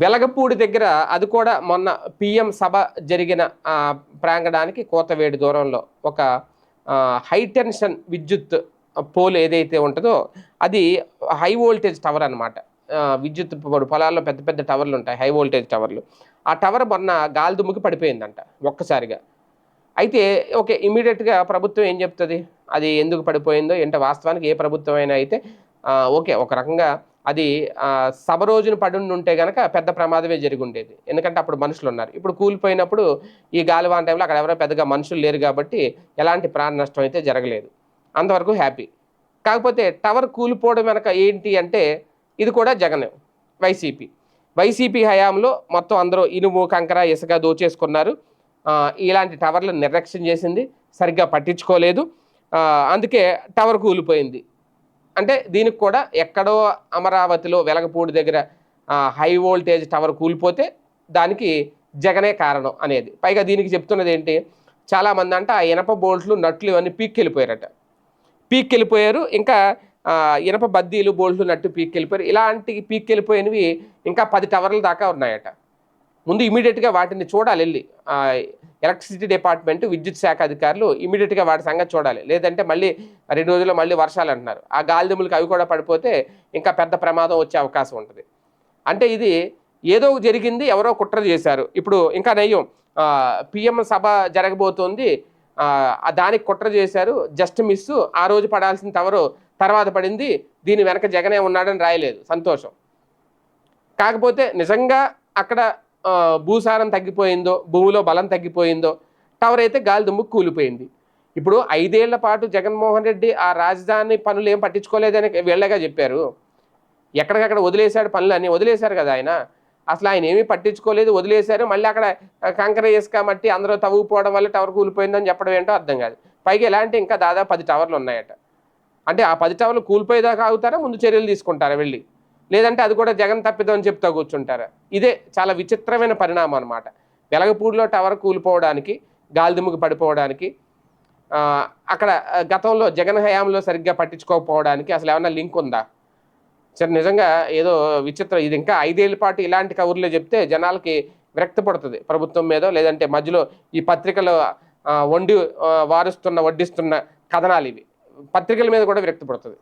వెలగపూడి దగ్గర అది కూడా మొన్న పిఎం సభ జరిగిన ప్రాంగణానికి కోతవేడి దూరంలో ఒక హైటెన్షన్ విద్యుత్ పోల్ ఏదైతే ఉంటుందో అది హై వోల్టేజ్ టవర్ అనమాట విద్యుత్ పొలాల్లో పెద్ద పెద్ద టవర్లు ఉంటాయి హై వోల్టేజ్ టవర్లు. ఆ టవర్ మొన్న గాలిదుమ్ముకి పడిపోయిందంట ఒక్కసారిగా. అయితే ఓకే ఇమీడియట్గా ప్రభుత్వం ఏం చెప్తుంది? అది ఎందుకు పడిపోయిందో ఏంటో వాస్తవానికి ఏ ప్రభుత్వం అయినా అయితే ఓకే ఒక రకంగా అది సభ రోజున పడి ఉంటే కనుక పెద్ద ప్రమాదమే జరిగి ఉండేది ఎందుకంటే అప్పుడు మనుషులు ఉన్నారు ఇప్పుడు కూలిపోయినప్పుడు ఈ గాలివాన్ టైంలో అక్కడ ఎవరో పెద్దగా మనుషులు లేరు కాబట్టి ఎలాంటి ప్రాణ నష్టం అయితే జరగలేదు. అంతవరకు హ్యాపీ. కాకపోతే టవర్ కూలిపోవడం వెనక ఏంటి అంటే ఇది కూడా జగన్ వైసీపీ. వైసీపీ హయాంలో మొత్తం అందరూ ఇనుము కంకర ఇసుక దోచేసుకున్నారు. ఇలాంటి టవర్లు నిర్లక్ష్యం చేసింది. సరిగ్గా పట్టించుకోలేదు. అందుకే టవర్ కూలిపోయింది. అంటే దీనికి కూడా ఎక్కడో అమరావతిలో వెలగపూడి దగ్గర హై వోల్టేజ్ టవర్ కూలిపోతే దానికి జగనే కారణం అనేది. పైగా దీనికి చెప్తున్నది ఏంటి చాలామంది అంటే ఆ ఇనప బోల్ట్లు నట్లు ఇవన్నీ పీక్కెళ్ళిపోయారట. పీక్కెళ్ళిపోయారు ఇంకా ఇనప బద్దీలు బోల్ట్లు నట్టు పీక్కెళ్ళిపోయారు. ఇలాంటి పీక్కెళ్ళిపోయినవి ఇంకా పది టవర్ల దాకా ఉన్నాయట. ముందు ఇమీడియట్గా వాటిని చూడాలి వెళ్ళి. ఎలక్ట్రిసిటీ డిపార్ట్మెంట్ విద్యుత్ శాఖ అధికారులు ఇమీడియట్గా వాటి సంగతి చూడాలి. లేదంటే మళ్ళీ రెండు రోజుల్లో మళ్ళీ వర్షాలు అంటున్నారు. ఆ గాలిదుములకి అవి కూడా పడిపోతే ఇంకా పెద్ద ప్రమాదం వచ్చే అవకాశం ఉంటుంది. అంటే ఇది ఏదో జరిగింది ఎవరో కుట్ర చేశారు. ఇప్పుడు ఇంకా నయ్యం పిఎం సభ జరగబోతోంది. దానికి కుట్ర చేశారు జస్ట్ మిస్ ఆ రోజు పడాల్సిన ఎవరు తర్వాత పడింది దీని వెనక జగనే ఉన్నాడని రాయలేదు సంతోషం. కాకపోతే నిజంగా అక్కడ భూసారం తగ్గిపోయిందో భూమిలో బలం తగ్గిపోయిందో టవర్ అయితే గాలి దుమ్ము కూలిపోయింది. ఇప్పుడు ఐదేళ్ళ పాటు జగన్మోహన్ రెడ్డి ఆ రాజధాని పనులు ఏం పట్టించుకోలేదని వీళ్ళగా చెప్పారు. ఎక్కడికక్కడ వదిలేశాడు పనులు అన్నీ వదిలేశారు కదా ఆయన. అసలు ఆయన ఏమీ పట్టించుకోలేదు వదిలేశారు. మళ్ళీ అక్కడ కంకర ఇసుక మట్టి అందరూ తవ్వుకుపోవడం వల్ల టవర్ కూలిపోయిందని చెప్పడం ఏంటో అర్థం కాదు. పైగా ఎలాంటి ఇంకా దాదాపు పది టవర్లు ఉన్నాయట. అంటే ఆ పది టవర్లు కూలిపోయేదాకా ఆగుతారా? ముందు చర్యలు తీసుకుంటారా వెళ్ళి? లేదంటే అది కూడా జగన్ తప్పిదం అని చెప్తా కూర్చుంటారు. ఇదే చాలా విచిత్రమైన పరిణామం అనమాట వెలగపూడిలో టవర్ కూలిపోవడానికి గాలిదుమ్ముకి పడిపోవడానికి అక్కడ గతంలో జగన్ హయాంలో సరిగ్గా పట్టించుకోకపోవడానికి అసలు ఏమన్నా లింక్ ఉందా? సరే నిజంగా ఏదో విచిత్రం ఇది ఇంకా ఐదేళ్ళ పాటు ఇలాంటి కబుర్లే చెప్తే జనాలకి విరక్తి పడుతుంది. ప్రభుత్వం మీద లేదంటే మధ్యలో ఈ పత్రికలు వండి వారుస్తున్న వడ్డిస్తున్న కథనాలు ఇవి. పత్రికల మీద కూడా విరక్తి పడుతుంది.